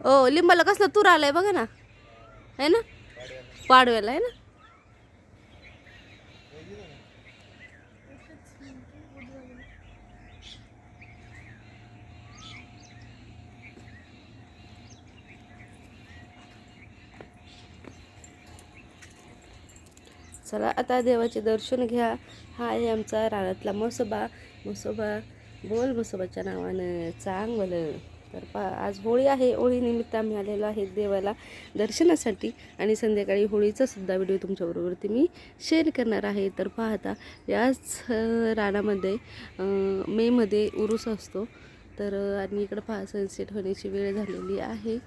ओ लिंबाला कसला तूर आलाय बघा ना. आहे ना? पाडव्याला आहे ना? चला आता देवाचे दर्शन घ्या. हा आहे आमचा रानातला मसोबा. मसोबा बोल मसोबाच्या नावानं चांगलं. तर पा आज होळी आहे. होळीनिमित्त आम्ही आलेलो आहे देवाला दर्शनासाठी. आणि संध्याकाळी होळीचा सुद्धा व्हिडिओ तुमच्याबरोबरती मी शेअर करणार आहे. तर पाहता याच रानामध्ये मेमध्ये उरूस असतो. तर आणि इकडं पहा सनसेट होण्याची वेळ झालेली आहे.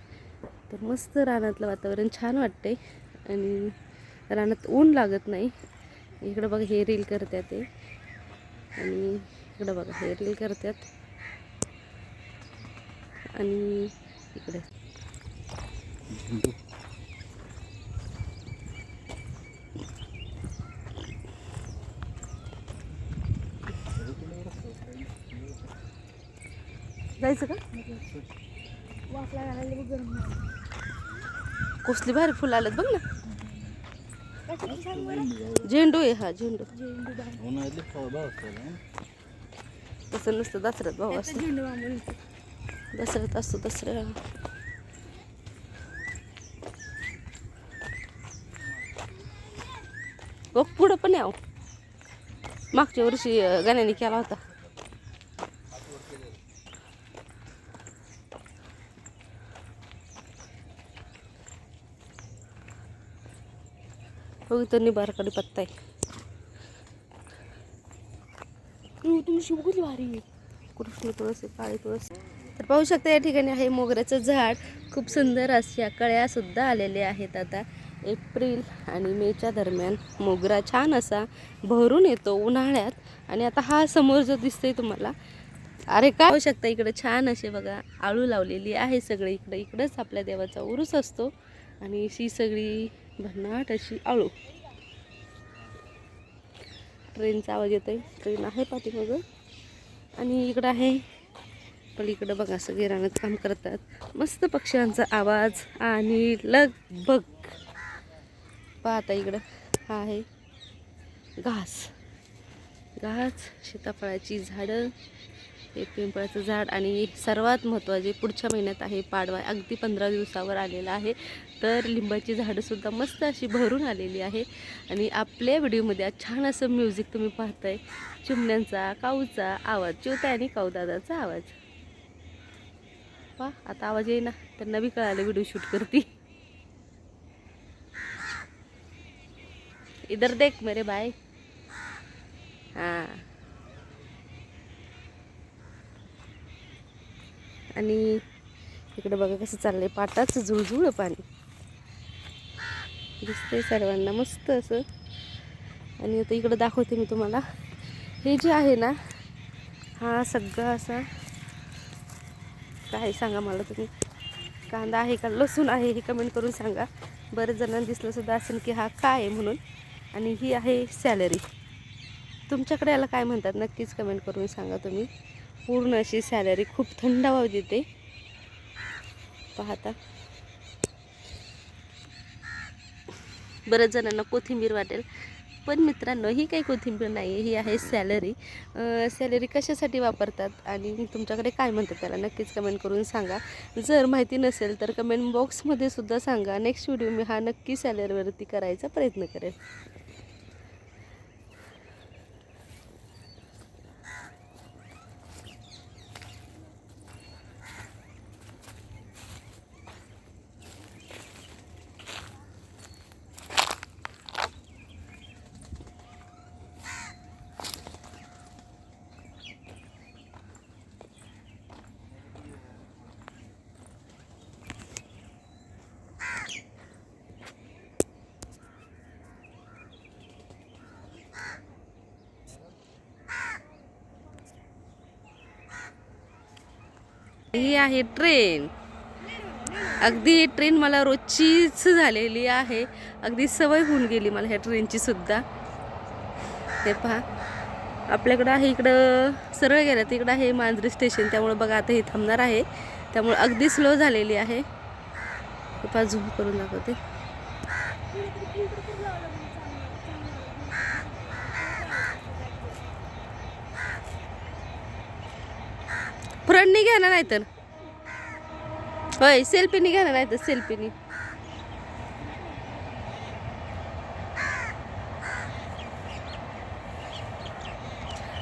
तर मस्त रानातलं वातावरण छान वाटते आणि रानात ऊन लागत नाही. इकडं बघा हे रील करतात ते. आणि इकडं बघा हे रील करतात आणि इकडे. जायचं का? वाफला घालायला बघ गरम कसली भारी फुलं आलेत बघ ना. झेंडू आहे हा झेंडू. तसं नसतं दसऱ्यात भाऊ असतो. दसऱ्यात असतो दसऱ्या बघ पुढं पण याव मागच्या वर्षी गाण्याने केला होता. हो इथं निबारकडे पत्ता आहे. तू तुळशी बघितली भारी कृष्ण तुळस काळी तुळस. तर पाहू शकता या ठिकाणी आहे मोगऱ्याचं झाड. खूप सुंदर अशा कळ्यासुद्धा आलेल्या आहेत आता. एप्रिल आणि मेच्या दरम्यान मोगरा छान असा भरून येतो उन्हाळ्यात. आणि आता हा समोर जो दिसतोय तुम्हाला अरे काय? होऊ शकता इकडं छान असे बघा आळू लावलेली आहे सगळे इकडे. इकडंच आपल्या देवाचा उरूस असतो. आणि अशी सगळी भन्नाट अशी आळू. ट्रेनचा आवाज येतोय. ट्रेन आहे पाठीमागं. आणि इकडं आहे पलीकडं बघा सगळे रानात काम करतात. मस्त पक्ष्यांचा आवाज आणि लगबग. पाहता इकडं हा आहे घास. घास सीताफळाची झाडं हे पिंपळाचं झाड आणि सर्वात महत्त्वाचे पुढच्या महिन्यात आहे पाडवा. अगदी पंधरा दिवसावर आलेला आहे. तर लिंबाची झाडंसुद्धा मस्त अशी भरून आलेली आहे. आणि आपल्या व्हिडिओमध्ये आज छान असं म्युझिक तुम्ही पाहताय. चिमण्यांचा काऊचा आवाज चिवता आणि काऊदादाचा आवाज. पहा आता आवाज येईना त्यांना बी कळालं व्हिडिओ शूट करती. इधर देख मेरे भाई. हां. आणि इकडे बघा कसं चाललंय पाटाचं जुळजुळ पाणी. दिसतंय सर्वांना मस्त असं. आणि आता इकडं दाखवते मी तुम्हाला. हे जे आहे ना हा सगळा असा काय सांगा मला तुम्ही. कांदा आहे का? लसूण आहे हे कमेंट करून सांगा. बरेच जणांना दिसलं सुद्धा असेल की हा काय आहे म्हणून. आणि ही आहे सॅलरी तुमच्याकडे याला काय म्हणतात? नक्कीच कमेंट करून सांगा तुम्ही. पूर्ण अशी सॅलरी खूप थंड वाव देते पाहता. बरेच जणांना कोथिंबीर वाटेल. पण मित्रांनो ही काही कोथिंबीर नाही आहे ही आहे सॅलरी. सॅलरी कशासाठी वापरतात आणि तुमच्याकडे काय म्हणतात त्याला नक्कीच कमेंट करून सांगा. जर माहिती नसेल तर कमेंट बॉक्समध्ये सुद्धा सांगा. नेक्स्ट व्हिडिओ मी हा नक्की सॅलरीवरती करायचा प्रयत्न करेन. ही आहे ट्रेन. अगदी ट्रेन मला रोजचीच झालेली आहे. अगदी सवय होऊन गेली मला ह्या ट्रेनची सुद्धा. हे पहा. आपल्याकडं आहे इकडं सरळ गेलं तिकडं आहे मांजरी स्टेशन. त्यामुळे बघा आता हे थांबणार आहे. त्यामुळे अगदी स्लो झालेली आहे. हे पहा झूम करून दाखवते. फ्रंटनी घ्या नाही तर. होय सेल्फीनी घ्या नाही तर सेल्फीनी.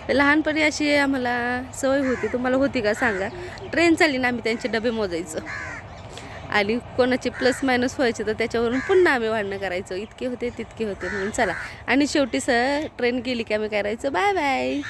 लहानपणी अशी आम्हाला सवय होती. तुम्हाला होती का सांगा? ट्रेन चालली ना आम्ही त्यांचे डबे मोजायचो. आणि कोणाचे प्लस मायनस व्हायचे तर त्याच्यावरून पुन्हा आम्ही वाढणं करायचो. इतके होते तितके होते म्हणून चला. आणि शेवटी सर ट्रेन गेली की आम्ही करायचो बाय बाय.